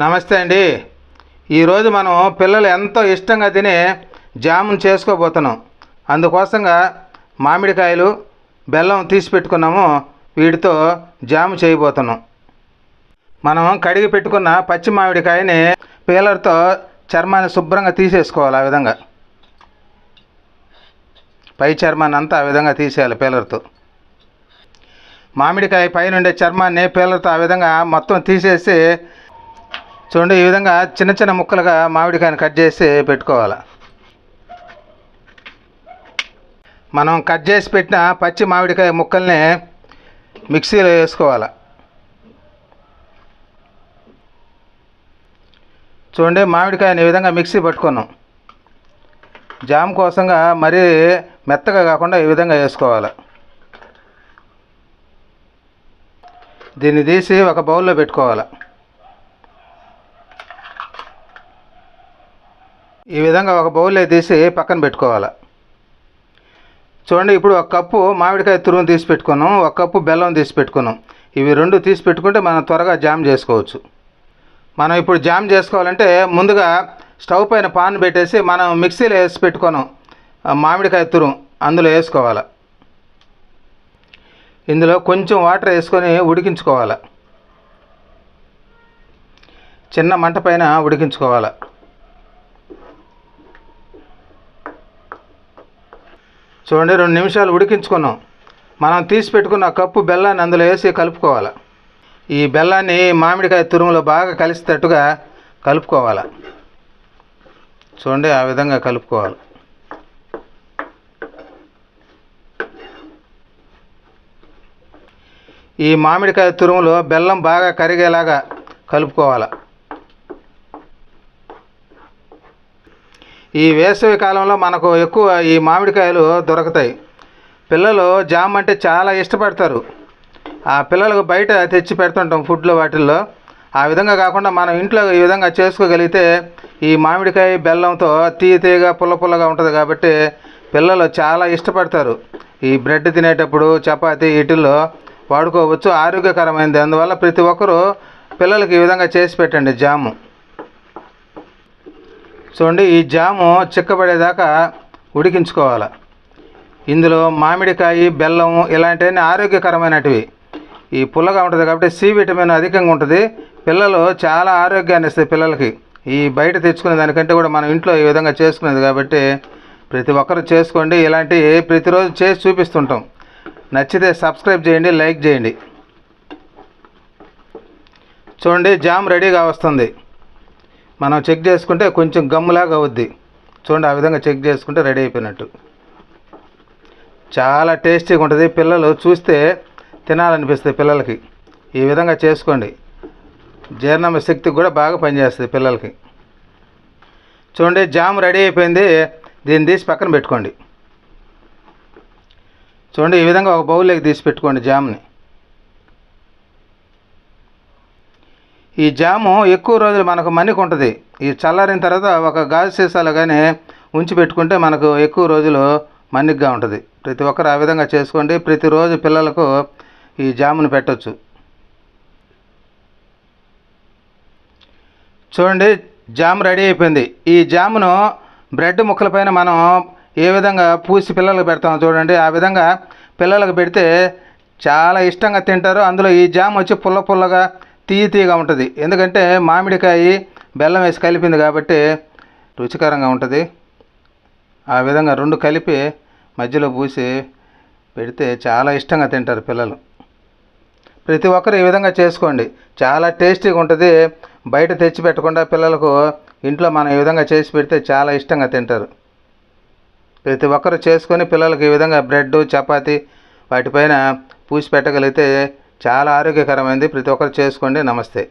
నమస్తే అండి. ఈరోజు మనం పిల్లలు ఎంతో ఇష్టంగా తినే జామును చేసుకోబోతున్నాం. అందుకోసంగా మామిడికాయలు బెల్లం తీసి పెట్టుకున్నాము. వీటితో జాము చేయబోతున్నాం. మనం కడిగి పెట్టుకున్న పచ్చి మామిడికాయని పీలర్తో చర్మాన్ని శుభ్రంగా తీసేసుకోవాలి ఆ విధంగా. పై చర్మాన్ని అంతా ఆ విధంగా తీసేయాలి పీలర్తో. మామిడికాయ పైన ఉండే చర్మాన్ని పీలర్తో ఆ విధంగా మొత్తం తీసేసి చూడండి ఈ విధంగా చిన్న చిన్న ముక్కలుగా మామిడికాయని కట్ చేసి పెట్టుకోవాలి. మనం కట్ చేసి పెట్టిన పచ్చి మామిడికాయ ముక్కల్ని మిక్సీలో వేసుకోవాలి. చూడండి మామిడికాయని ఈ విధంగా మిక్సీ పట్టుకున్నాం. జామ్ కోసంగా మరీ మెత్తగా కాకుండా ఈ విధంగా వేసుకోవాలి. దీన్ని తీసి ఒక బౌల్లో పెట్టుకోవాలి. ఈ విధంగా ఒక బౌల్లో తీసి పక్కన పెట్టుకోవాలి. చూడండి ఇప్పుడు ఒక కప్పు మామిడికాయ తురుము తీసి పెట్టుకున్నాం ఒక కప్పు బెల్లం తీసి పెట్టుకున్నాం. ఇవి రెండు తీసి పెట్టుకుంటే మనం త్వరగా జామ్ చేసుకోవచ్చు. మనం ఇప్పుడు జామ్ చేసుకోవాలంటే ముందుగా స్టవ్ పైన పాన్ పెట్టేసి మనం మిక్సీలో వేసి పెట్టుకున్నాం మామిడికాయ తురుము. అందులో వేసుకోవాలి. ఇందులో కొంచెం వాటర్ వేసుకొని ఉడికించుకోవాలి. చిన్న మంట పైన ఉడికించుకోవాలి. చూడండి రెండు నిమిషాలు ఉడికించుకున్నాం. మనం తీసి పెట్టుకున్న కప్పు బెల్లాన్ని అందులో వేసి కలుపుకోవాలి. ఈ బెల్లాన్ని మామిడికాయ తురుములో బాగా కలిసేటట్టుగా కలుపుకోవాలి. చూడండి ఆ విధంగా కలుపుకోవాలి. ఈ మామిడికాయ తురుములో బెల్లం బాగా కరిగేలాగా కలుపుకోవాలి. ఈ వేసవి కాలంలో మనకు ఎక్కువ ఈ మామిడికాయలు దొరుకుతాయి. పిల్లలు జామ్ అంటే చాలా ఇష్టపడతారు. ఆ పిల్లలకు బయట తెచ్చి పెడుతుంటాం ఫుడ్లో వాటిల్లో. ఆ విధంగా కాకుండా మనం ఇంట్లో ఈ విధంగా చేసుకోగలిగితే ఈ మామిడికాయ బెల్లంతో తీయ తీయగా పుల్ల పుల్లగా ఉంటుంది కాబట్టి పిల్లలు చాలా ఇష్టపడతారు. ఈ బ్రెడ్ తినేటప్పుడు చపాతి వీటిల్లో వాడుకోవచ్చు ఆరోగ్యకరమైనది అందువల్ల ప్రతి ఒక్కరూ పిల్లలకి ఈ విధంగా చేసి పెట్టండి జాము. చూడండి ఈ జాము చిక్కబడేదాకా ఉడికించుకోవాలి. ఇందులో మామిడికాయ బెల్లం ఇలాంటివన్నీ ఆరోగ్యకరమైనటివి. ఈ పుల్లగా ఉంటుంది కాబట్టి సి విటమిన్ అధికంగా ఉంటుంది. పిల్లలు చాలా ఆరోగ్యాన్ని ఇస్తాయి పిల్లలకి. ఈ బయట తెచ్చుకునే దానికంటే కూడా మనం ఇంట్లో ఈ విధంగా చేసుకునేది కాబట్టి ప్రతి ఒక్కరు చేసుకోండి. ఇలాంటి ప్రతిరోజు చేసి చూపిస్తుంటాం. నచ్చితే సబ్స్క్రైబ్ చేయండి లైక్ చేయండి. చూడండి జామ్ రెడీగా వస్తుంది. మనం చెక్ చేసుకుంటే కొంచెం గమ్ములాగా అవుద్ది. చూడండి ఆ విధంగా చెక్ చేసుకుంటే రెడీ అయిపోయినట్టు. చాలా టేస్టీగా ఉంటుంది. పిల్లలు చూస్తే తినాలనిపిస్తుంది పిల్లలకి. ఈ విధంగా చేసుకోండి. జీర్ణ శక్తి కూడా బాగా పనిచేస్తుంది పిల్లలకి. చూడండి జామ్ రెడీ అయిపోయింది. దీన్ని తీసి పక్కన పెట్టుకోండి. చూడండి ఈ విధంగా ఒక బౌల్లోకి తీసి పెట్టుకోండి జామ్ని. ఈ జాము ఎక్కువ రోజులు మనకు మన్నిక ఉంటుంది ఈ చల్లారిన తర్వాత ఒక గాజు సీసాలో కానీ ఉంచి పెట్టుకుంటే మనకు ఎక్కువ రోజులు మన్నికగా ఉంటుంది. ప్రతి ఒక్కరు ఆ విధంగా చేసుకోండి. ప్రతిరోజు పిల్లలకు ఈ జామును పెట్టచ్చు. చూడండి జామ్ రెడీ అయిపోయింది. ఈ జామును బ్రెడ్ ముక్కలపైన మనం ఏ విధంగా పూసి పిల్లలకు పెడతామో చూడండి. ఆ విధంగా పిల్లలకు పెడితే చాలా ఇష్టంగా తింటారు. అందులో ఈ జామ్ వచ్చి పుల్ల పుల్లగా తీయ తీయగా ఉంటుంది. ఎందుకంటే మామిడికాయ బెల్లం వేసి కలిపింది కాబట్టి రుచికరంగా ఉంటుంది. ఆ విధంగా రెండు కలిపి మధ్యలో పూసి పెడితే చాలా ఇష్టంగా తింటారు పిల్లలు. ప్రతి ఒక్కరు ఈ విధంగా చేసుకోండి. చాలా టేస్టీగా ఉంటుంది. బయట తెచ్చి పెట్టకుండా పిల్లలకు ఇంట్లో మనం ఈ విధంగా చేసి పెడితే చాలా ఇష్టంగా తింటారు. ప్రతి ఒక్కరు చేసుకొని పిల్లలకు ఈ విధంగా బ్రెడ్ చపాతి వాటిపైన పూసి పెట్టగలిగితే చాలా ఆరోగ్యకరమైనది ప్రతి ఒక్కరు చేసుకోండి. నమస్తే.